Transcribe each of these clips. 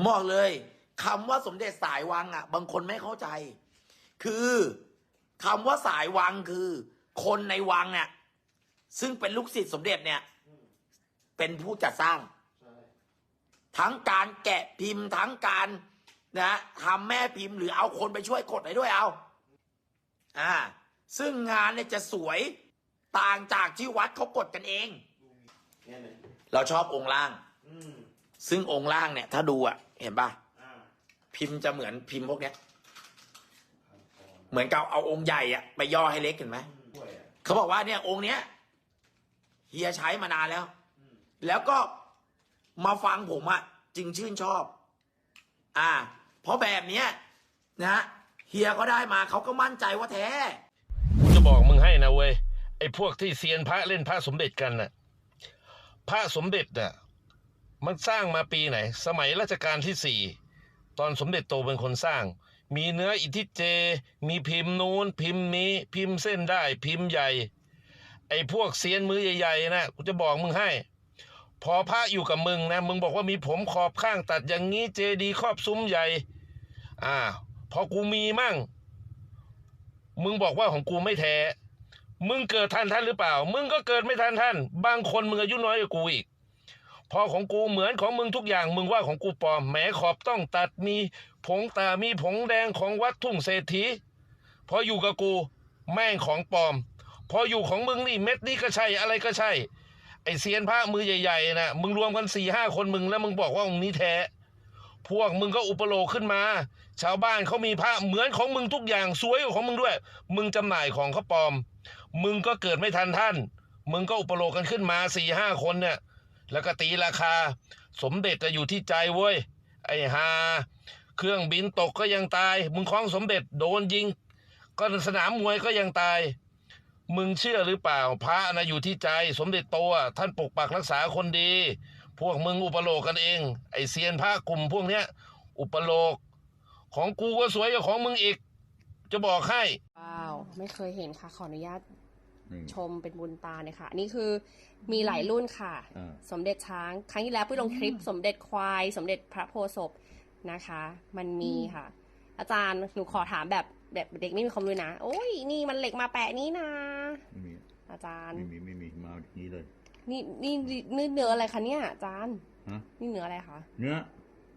ผมบอกเลยคำว่าสมเด็จสายวังอะ บางคนไม่เข้าใจ คือคำว่าสายวังคือ คนในวังเนี่ยซึ่งเป็นลูกศิษย์สมเด็จเนี่ย เป็นผู้จัดสร้างใช่ทั้งการแกะพิมพ์ทั้งการนะทำแม่พิมพ์หรือเอาคนไปช่วยกดให้ด้วยเอา อ่า ซึ่งงานเนี่ยจะสวยต่างจากที่วัดเขากดกันเองแน่เลยเราชอบองค์ล่างอืมซึ่งองค์ล่างเนี่ย ถ้าดูอะ เห็นป่ะอ่าพิมพ์จะเหมือนพิมพ์พวกเนี้ย เหมือนกับเอาองค์ใหญ่อะไปย่อให้เล็กเห็นไหมเขาบอกว่าเนี่ยองค์เนี้ยเฮียใช้มานานแล้ว แล้วก็มาฟังผมอะจึงชื่นชอบ อ่า เพราะแบบเนี้ยนะเฮียก็ได้มาเขาก็มั่นใจว่าแท้กูจะบอกมึงให้นะเว้ยไอ้พวกที่เซียนพระเล่นพระสมเด็จกันน่ะพระสมเด็จน่ะ มันสร้างมาปีไหน สมัยรัชกาลที่สี่ตอนสมเด็จโตเป็นคนสร้าง มีเนื้ออิทิเจ มีพิมพ์นูนพิมพ์นี้ พิมพ์เส้นได้พิมพ์ใหญ่ ไอ้พวกเซียนมือใหญ่ๆนะกูจะบอกมึงให้ พอพระอยู่กับมึงนะ มึงบอกว่ามีผมขอบข้างตัดอย่างนี้เจดีครอบซุ้มใหญ่ อ่า พอกูมีมั่ง มึงบอกว่าของกูไม่แท้ มึงเกิดทันท่านหรือเปล่า มึงก็เกิดไม่ทันท่าน บางคนมึงอายุน้อยกว่ากูอีก พอของกูเหมือนของมึงทุกอย่างมึงว่าของกูปลอมแหมขอบต้องตัดมีผงตามีผงแดงของวัดทุ่งเศรษฐีพออยู่กับกูแม่งของปลอม พออยู่ของมึงนี่เม็ดนี้ก็ใช่อะไรก็ใช่ ไอเซียนพระมือใหญ่ๆนะมึงรวมกันสี่ห้าคนมึงแล้วมึงบอกว่าองค์นี้แท้พวกมึงก็อุปโลกขึ้นมา ชาวบ้านเขามีพระเหมือนของมึงทุกอย่างสวยกว่าของมึงด้วย มึงจำหน่ายของเขาปลอม มึงก็เกิดไม่ทันท่าน มึงก็อุปโลกกันขึ้นมาสี่ห้าคนเนี่ย แล้วก็ตีราคา สมเด็จจะอยู่ที่ใจเว้ย ไอ้ฮาเครื่องบินตกก็ยังตาย มึงคล้องสมเด็จโดนยิง ก็สนามมวยก็ยังตาย มึงเชื่อหรือเปล่า พระนะอยู่ที่ใจสมเด็จโตท่านปกปักรักษาคนดี พวกมึงอุปโลกกันเอง ไอเซียนพระกลุ่มพวกเนี้ย อุปโลก ของกูก็สวยกว่าของมึงอีก จะบอกให้ว้าว ไม่เคยเห็นค่ะ ขออนุญาต ชมเป็นบุญตาเนี่ยค่ะนี่คือมีหลายรุ่นค่ะอ่าสมเด็จช้าง ครั้งที่แล้วปุ้ยลงคลิป สมเด็จควาย สมเด็จพระโพธิ์ศพนะคะ มันมีค่ะ อาจารย์หนูขอถามแบบแบบเด็กไม่มีความรู้นะโอ้ยนี่มันเหล็กมาแปะนี่นะไม่มีอาจารย์ไม่มีไม่มีมาอย่างนี้เลย นี่นี่นี่เนื้ออะไรคะเนี่ยอาจารย์ฮะนี่เนื้ออะไรคะเนื้อ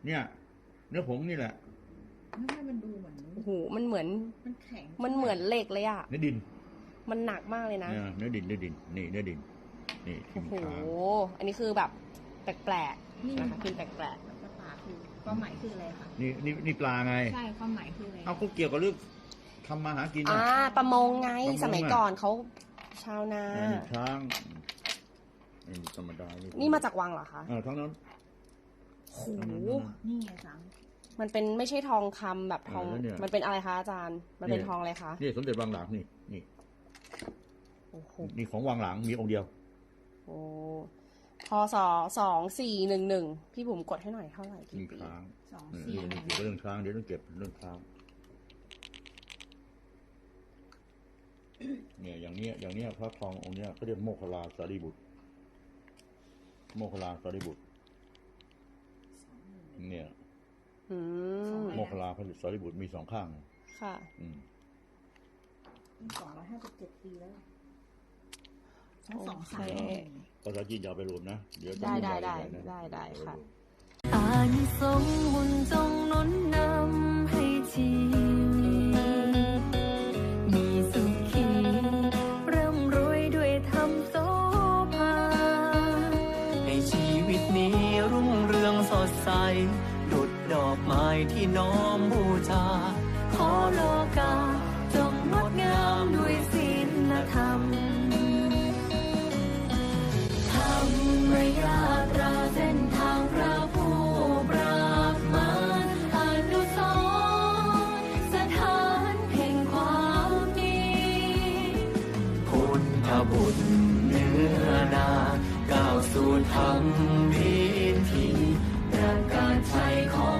เนี่ย เนื้อผงนี่แหละไม่ใช่มันดูเหมือนโอ้โหมันเหมือนมันแข็งมันเหมือนเหล็กเลยอะเนื้อดิน มันหนักมากเลยนะเนี่ยเนื้อดินเนื้อดิน นี่เนื้อดิน นี่ทิโอ้มโห ค้างอันนี้คือแบบแปลกนี่ๆนะคะพิมพ์แปลกภาษาคือความหมายคืออะไรคะนี่นี่นี่ปลาไง ใช่ความหมายคืออะไรเอาก็เกี่ยวกับเรื่องทำมาหากินๆนะอ่าประมงไงประมงอะสมัยก่อนเขาชาวนา อ่านี่ช้างนี่ธรรมดานี่นี่มาจากวังเหรอคะเออทั้งนั้นโหทั้งนั้นนี่ไงสังมันเป็นไม่ใช่ทองคำแบบทอง เออแล้วเนี่ย มันเป็นอะไรคะอาจารย์ มันเป็นเนี่ยทองอะไรคะ นี่สมเด็จวังหลังนี่นี่ โอ้โหนี่ของวังหลังมีองค์เดียว โอ้พศสองสี่หนึ่งหนึ่งพี่บุ๋มกดให้หน่อยเท่าไหร่ทิกี่มปีค้างสองนี่สี่นี่เกี่ยวกับเรื่องช้างเดี๋ยวต้องเก็บเรื่องช้างเนี่ยอย่างเนี้ยอย่างเนี้ยพระทององค์เนี้ยเขาเรียกโมคคลลาสารีบุตร โมคคลลาสารีบุตร เนี่ยอืมโมคคลลาพระสารีบุตรมีสองข้างค่ะ อืมสองร้อยห้าสิบเจ็ดปีแล้ว ทั้งโอสองเคสายภาษาจีนอยาวไปรวมนะ เดี๋ยวจะได้ได้วุ่นวายได้ใหญ่นะได้ได้ค่ะอานิสงส์บุญจงหนุนนำให้ชีวิตมีสุขีร่ำรวยด้วยธรรมโสภาให้ชีวิตนี้รุ่งเรืองสดใสดุดดอกไม้ที่น้อมบูชา บุตรเนื้อนาก้าวสู่ธรรมพิธีแรงการใช้ของ